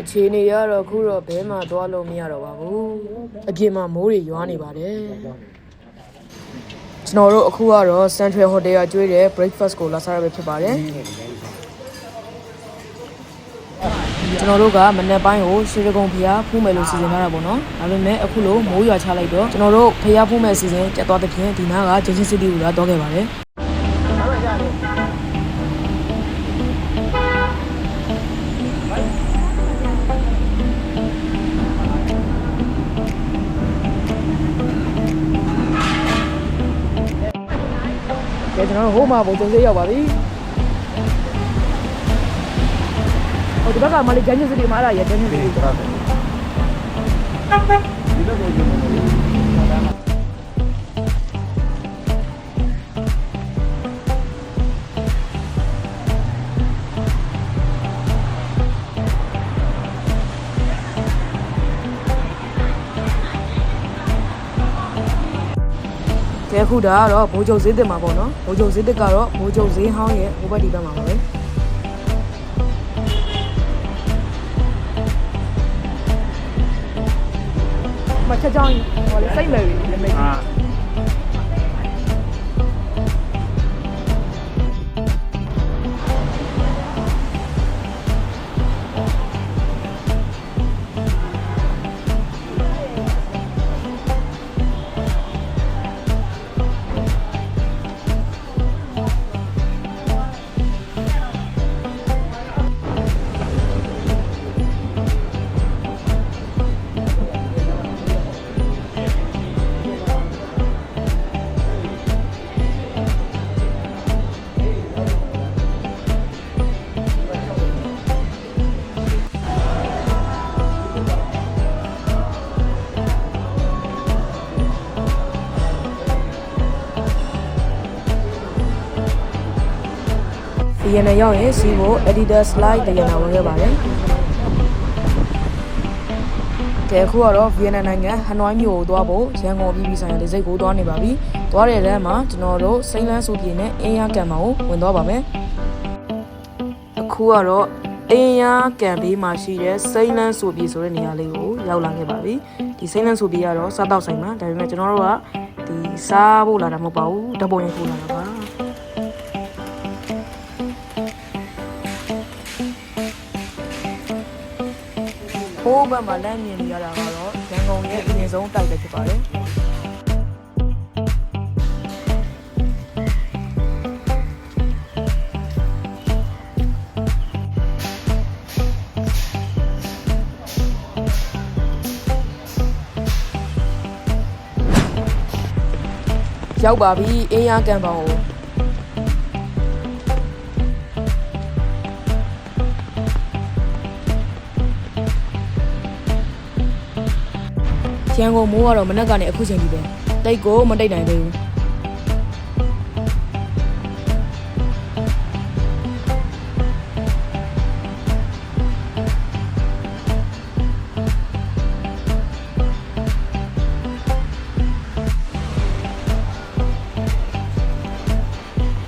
အခြေအနေရတော့အခုတော့ဘဲမှာသွားလို့မရတော့ပါဘူးအပြင်မှာမိုးတွေရွာနေပါတယ်ကျွန်တော်တို့အခုကတော့ Central Hotel ကကျွေးတဲ့ breakfast ကိုလာစားရပဲဖြစ်ပါတယ်ကျွန်တော်တို့ကမနေ့ပိုင်းကိုရွှေရကုံဖျားဖူးမယ်လို့စီစဉ်ထားတာပေါ့နော်ဒါပေမဲ့အခုလိုမိုးရွာချလိုက်တော့ကျွန်တော်တို့ဖျားဖူးမယ်စီစဉ်ပြတ်သွားတဲ့ဖြင့်ဒီနားက Junction City ကိုလာတော့ခဲ့ပါတယ် ကဲကျွန်တော်တို့ဟိုးမှာဘုံကျုံစေးရောက်ပါပြီဟိုဒီဘက်ကမလေးဂျန်ဂျစ်စီဒီမှာလာရဂျန်ဂျစ်စီဒီကဲ အခုဒါကတော့ဘိုးကျုံစေးတင်မှာပေါ့နော်ဘိုးကျုံစေးတစ်ကတော့ဘိုးကျုံစေးဟောင်းရဲ့ဟိုဘက်ဒီဘက်မှာပါပဲမချက်ချောင်းဟောလေစိတ်မယ်ပြီလေမိတ် အာဒီရနေရောက်ရင်စီကို editor slide တရနာဝင်ခဲ့ပါတယ်ကဲအခုကတော့ဗီယက်နမ်နိုင်ငံဟနွိုင်းမြို့ကိုသွားဖို့ရန်ကုန်ပြည်ပြည်ဆိုင်ရာလေဆိပ်ကိုသွားနေပါပြီ။သွားတဲ့လမ်းမှာကျွန်တော်တို့စိမ့်လန်းစုပြည်နဲ့အင်းရကံမောင်ကိုဝင်သွားပါမယ်။အခုကတော့အင်းရကံဘေးမှာရှိတဲ့စိမ့်လန်းစုပြည်ဆိုတဲ့နေရာလေးကိုရောက်လာခဲ့ပါပြီ။ဒီစိမ့်လန်းစုပြည်ကတော့စားတောက်ဆိုင်မှာဒါပေမဲ့ကျွန်တော်တို့ကဒီစားဖို့လာတာမဟုတ်ပါဘူး။ဓပုံရင်ခိုးလာတာပါ။ ဟိုးဘက်မှာလမ်းမြင်နေရတာကတော့ရန်ကုန်ရဲ့အရင်ဆုံးတိုက်ပဲဖြစ်ပါတယ်ရောက်ပါပြီအင်းရကံပေါင်ကို ရန်ကုန်မိုးကတော့မနက်ကနေအခုချိန်ထိပဲတိတ်ကိုမတိတ်နိုင်သေးဘူး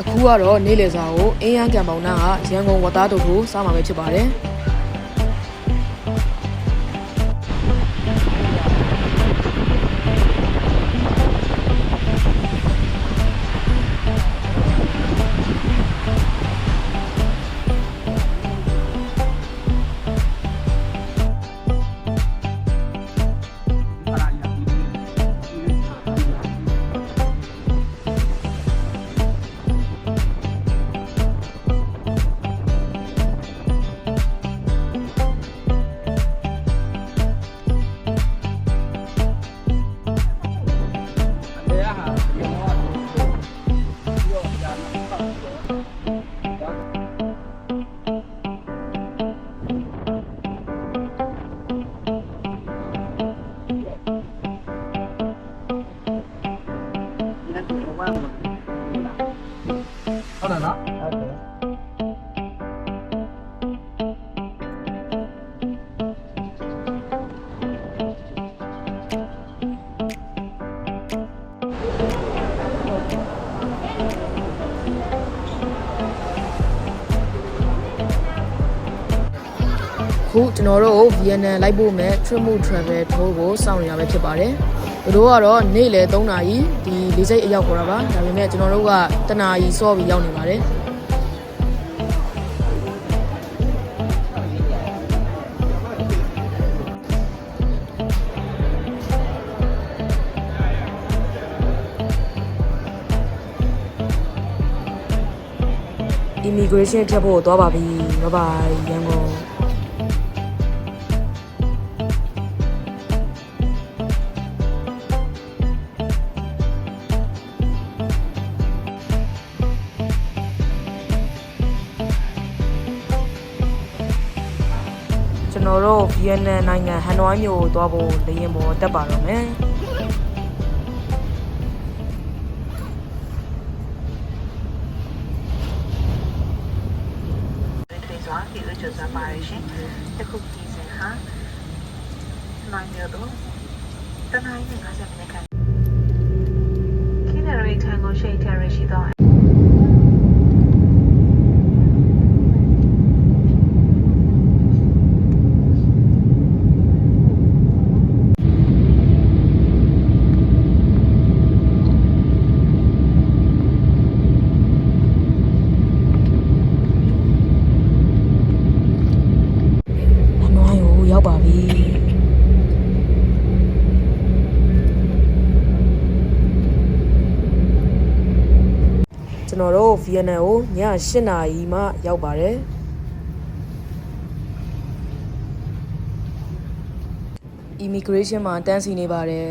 အခုကတော့နေ့လယ်စာကိုအင်းရန်ကံပေါင်နာကရန်ကုန်ဝတ်သားတို့ကိုစားမှာပဲဖြစ်ပါတယ် ခအခုကျွန်တော်တို့ VNN လိုက်ဖို့မဲ့ Trip Travel Tour ကိုစောင့်နေတာပဲဖြစ်ပါတယ်။ တို့ကတော့နေ့လယ်3နာရီဒီလေးစိတ်အရောက်ခေါ်တာပါ။ဒါပေမဲ့ကျွန်တော်တို့ကတနာရီစောပြီးရောက်နေပါတယ်။။ immigration ဖြတ်ဖို့သွားပါပြီ။ဘိုင်ဘိုင်ရန်ကုန် တော်တို့ဗီယက်နမ်နိုင်ငံဟန်နွိုင်းမြို့ကိုသွားဖို့လေယာဉ်ပေါ်တက်ပါတော့မယ်။တွေစွာဒီလိုကြိုးစားပါရရှင်တခုပြည်စင်ဟာနိုင်ရတော့တနိုင်နဲ့50မိနစ်ခန့်ခိနရီထန်ကိုရှိတ်ထရရှိတော့ အနွိုင်းကိုရောက်ပါပြီ ကျွန်တော်တို့ဗီယက်နမ်ကိုည8နာရီမှရောက်ပါတယ် immigration မှာတန်းစီနေပါတယ်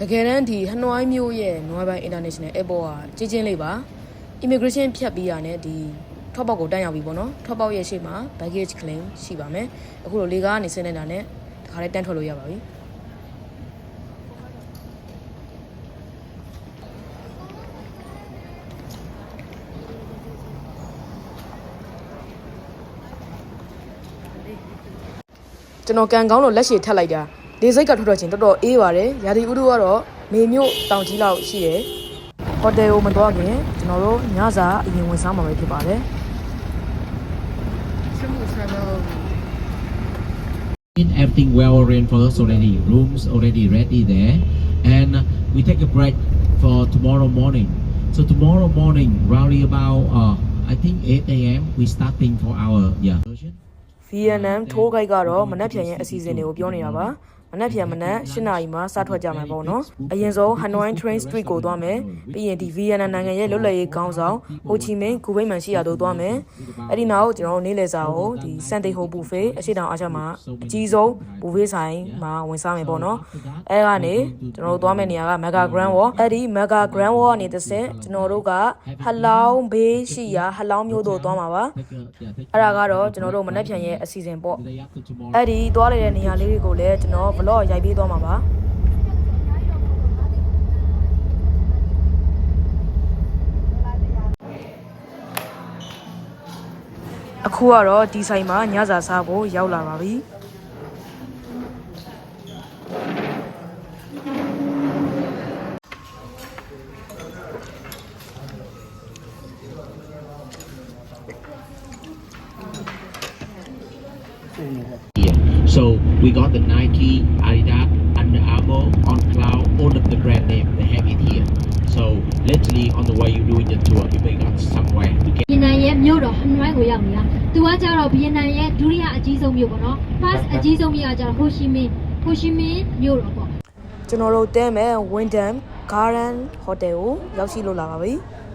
တကယ်တမ်းဒီဟနွိုင်းမြို့ရဲ့နွိုင်းပိုင်း international airport ကကြီးချင်းလေးပါ immigration ဖြတ်ပြီးရတဲ့ဒီထောက်ပေါက်ကိုတန်းရောက်ပြီပေါ့နော်ထောက်ပေါက်ရဲ့ရှေ့မှာ baggage claim ရှိပါမယ်အခုလိုလေကားကနေဆင်းနေတာနဲ့တ ခါလေးတန်းထွက်လို့ရပါပြီကျွန်တော်ကန်ကောင်းလို့လက်ရှည်ထပ်လိုက်တာလေစိတ်ကထွက်တော့ချင်းတော်တော်အေးပါတယ်ရာသီဥတုကတော့မေမြို့တောင်ကြီးလောက်ရှိတယ်ဟိုတယ်ကိုမသွားခင်ကျွန်တော်တို့ညစာအရင်ဝင်စားမှာပဲဖြစ်ပါတယ် everything well reinforced already rooms already ready there and we take a break for tomorrow morning so tomorrow morning roughly about uh, i think 8 a.m we starting for our yeah version. ဗီယက်နမ်ထိုးဂိုက်ကတော့မနက်ဖြန်ရဲ့အစီအစဉ်တွေကိုပြောနေတာပါ မနက်ဖြန်မနက်၈နာရီမှစထွက်ကြမှာပေါ့နော်အရင်ဆုံး Hanoi Train Street ကိုသွားမယ်ပြီးရင်ဒီဗီယက်နမ်နိုင်ငံရဲ့လွတ်လပ်ရေးခေါင်းဆောင်ဟိုချီမင်းဂူဘိတ်မန်ရှိရာတို့သွားမယ်အဲ့ဒီနောက်ကျွန်တော်တို့နေ့လည်စာကိုဒီစန်တေဟိုဘူဖေအရှိတောင်အားချက်မှာအကြီးဆုံးဘူဖေဆိုင်မှာဝင်စားမယ်ပေါ့နော်အဲ့ကနေကျွန်တော်တို့သွားမယ့်နေရာက Mega Grand Wall အဲ့ဒီ Mega Grand Wall ကနေတစ်ဆင့်ကျွန်တော်တို့ကဟလောင်းဘေးရှိရာဟလောင်းမျိုးတို့သွားမှာပါအဲ့ဒါကတော့ကျွန်တော်တို့မနေ့ပြန်ရဲ့အစီအစဉ်ပေါ့ Day after tomorrow. အဲ့ဒီသွားလိုက်တဲ့နေရာလေးတွေကိုလည်းကျွန်တော် vlog ရိုက်ပေးသွားမှာပါအခုကတော့ဒီဆိုင်မှာညစာစားဖို့ရောက်လာပါပြီ here. So we got the Nike, Adidas, Under Armour, On Cloud, all of the brand name they have it here. So literally on the way you doing the tour, you may got somewhere to get ဗီယက်နမ်ရဲ့မြို့တော်ဟနွိုင်းကိုရောက်နေတာ။သူကကြတော့ဗီယက်နမ်ရဲ့ဒုတိယအကြီးဆုံးမြို့ပေါ့နော်။ first အကြီးဆုံးမြို့ကကြတော့ဟိုရှီမင်းဟိုရှီမင်းမြို့တော်ပေါ့ကျွန်တော်တို့တဲမဲ့ Windham Garden Hotel ကိုရောက်ရှိလို့လာပါပြီ။